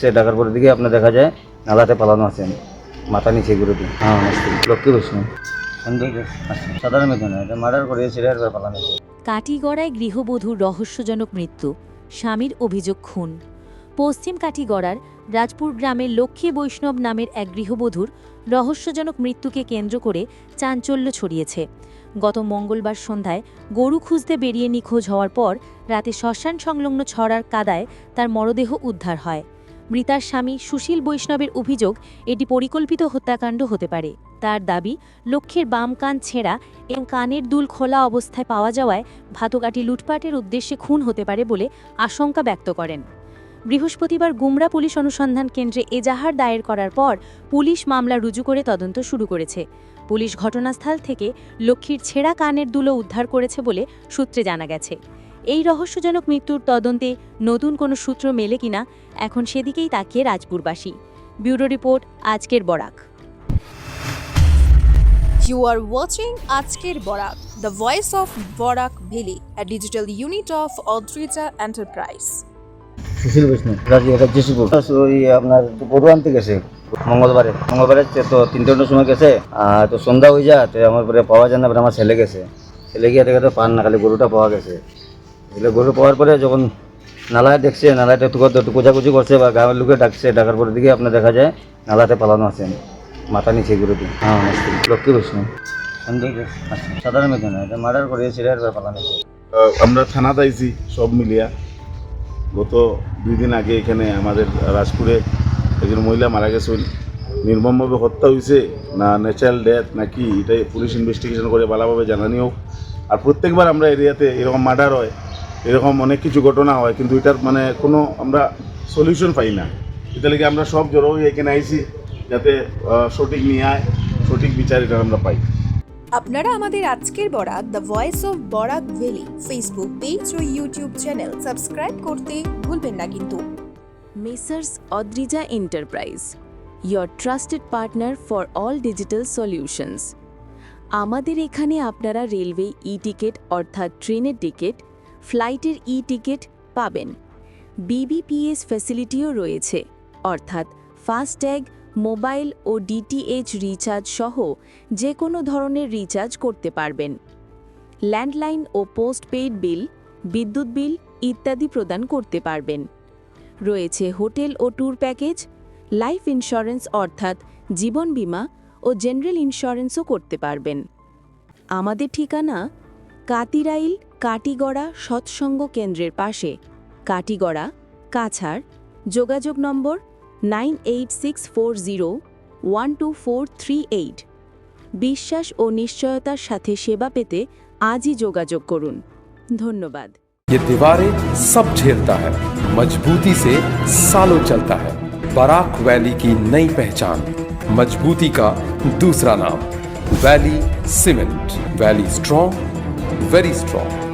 ডাকছে ডাকার পরে দিকে আপনার দেখা যায় নালাতে পালানো আছেন মাথা নিচে ঘুরে দিন হ্যাঁ লক্ষ্মী বৈষ্ণব। সাধারণ মেয়ে না এটা মার্ডার করে সিরিয়ার পালানো কাটিগড়ায় গৃহবধূর রহস্যজনক মৃত্যু স্বামীর অভিযোগ খুন। পশ্চিম কাটিগড়ার রাজপুর গ্রামের লক্ষ্মী বৈষ্ণব নামের এক গৃহবধূর রহস্যজনক মৃত্যুকে কেন্দ্র করে চাঞ্চল্য ছড়িয়েছে। গত মঙ্গলবার সন্ধ্যায় গরু খুঁজতে বেরিয়ে নিখোঁজ হওয়ার পর রাতে শ্মশান সংলগ্ন ছড়ার কাদায় তার মরদেহ উদ্ধার হয়। মৃতার স্বামী সুশীল বৈষ্ণবের অভিযোগ এটি পরিকল্পিত হত্যাকাণ্ড হতে পারে। তার দাবি লক্ষ্যের বাম কান ছেঁড়া এবং কানের দুল খোলা অবস্থায় পাওয়া যাওয়ায় ভাতকাটি লুটপাটের উদ্দেশ্যে খুন হতে পারে বলে আশঙ্কা ব্যক্ত করেন। বৃহস্পতিবার গুমরা পুলিশ অনুসন্ধান কেন্দ্রে এজাহার দায়ের করার পর পুলিশ মামলা রুজু করে তদন্ত শুরু করেছে। পুলিশ ঘটনাস্থল থেকে লক্ষ্মীর ছেঁড়া কানের দুলো উদ্ধার করেছে বলে সূত্রে জানা গেছে। এই রহস্যজনক মৃত্যুর তদন্তে নতুন কোনো সূত্র মেলে কিনা এখন সেদিকেই তাকিয়ে রাজপুরবাসী। ব্যুরো রিপোর্ট আজকের Barak. You are watching Ajker Borak, the voice of Borak Valley, a digital unit of Odrija Enterprise. সুশীল বৈষ্ণব ওই আপনার গরু আনতে গেছে মঙ্গলবারে। মঙ্গলবারে তো তিনটের সময় গেছে আর তো সন্ধ্যা হয়ে যায় তো আমার পরে পাওয়া যায় না আমার ছেলে গেছে। ছেলে গিয়ে দেখে তো পান না খালি গরুটা পাওয়া গেছে। এগুলো গরু পাওয়ার পরে যখন নালায় দেখছে নালায় একটু একটু কোচাকুচি করছে বা গাঁয়ের লোকে ডাকছে, ডাকার পরে দিকে আপনার দেখা যায় নালাতে পালানো আছেন মাথা নিচে দিন হ্যাঁ লক্ষ্মী বৈষ্ণব। সাধারণ না এটা মার্ডার করে সিরিয়ার পালানো আমরা থানাত আইছি সব মিলিয়া। গত দুই দিন আগে এখানে আমাদের রাজপুরে একজন মহিলা মারা গেছেন নির্মমভাবে হত্যা হয়েছে না ন্যাচারাল ডেথ নাকি এটাই পুলিশ ইনভেস্টিগেশন করে ভালোভাবে জানানি হোক। আর প্রত্যেকবার আমরা এরিয়াতে এরকম মার্ডার হয়। এরকম অনেক কিছু ঘটনা হয় কিন্তু এটার মানে কোনো আমরা সলিউশন পাই না। এটা লেগে আমরা সব জড়ো হয়ে এখানে আইছি যাতে সঠিক ন্যায় সঠিক বিচার এটা আমরা পাই। আপনারা আমাদের আজকের Barak the voice of Barak valley Facebook page O YouTube channel subscribe করতে ভুলবেন না কিন্তু। Messrs Adrija enterprise your trusted partner for all digital solutions. আমাদের এখানে আপনারা রেলওয়ে ই টিকিট অর্থাৎ ট্রেনের টিকিট ফ্লাইটের ই টিকিট পাবেন বিবিপিএস ফ্যাসিলিটিও রয়েছে, অর্থাৎ ফাস্ট্যাগ, মোবাইল ও ডিটিএইচ রিচার্জ সহ যে কোনো ধরনের রিচার্জ করতে পারবেন। ল্যান্ডলাইন ও পোস্টপেইড বিল, বিদ্যুৎ বিল ইত্যাদি প্রদান করতে পারবেন। রয়েছে হোটেল ও ট্যুর প্যাকেজ, লাইফ ইন্স্যুরেন্স অর্থাৎ জীবন বীমা ও জেনারেল ইন্স্যুরেন্সও করতে পারবেন। আমাদের ঠিকানা কাতিরাইল কাটিগড়া সৎসঙ্গ কেন্দ্রের পাশে কাটিগড়া কাছাড় যোগাযোগ number nine eight six four zero one two four three eight বিশ্বাস ও নিশ্চয়তার সাথে সেবা পেতে আজই যোগাযোগ করুন ধন্যবাদ ये दीवारें सब झेलता है मजबूती से सालों चलता है बराक वैली की नई पहचान मजबूती का दूसरा नाम Valley cement Valley strong very strong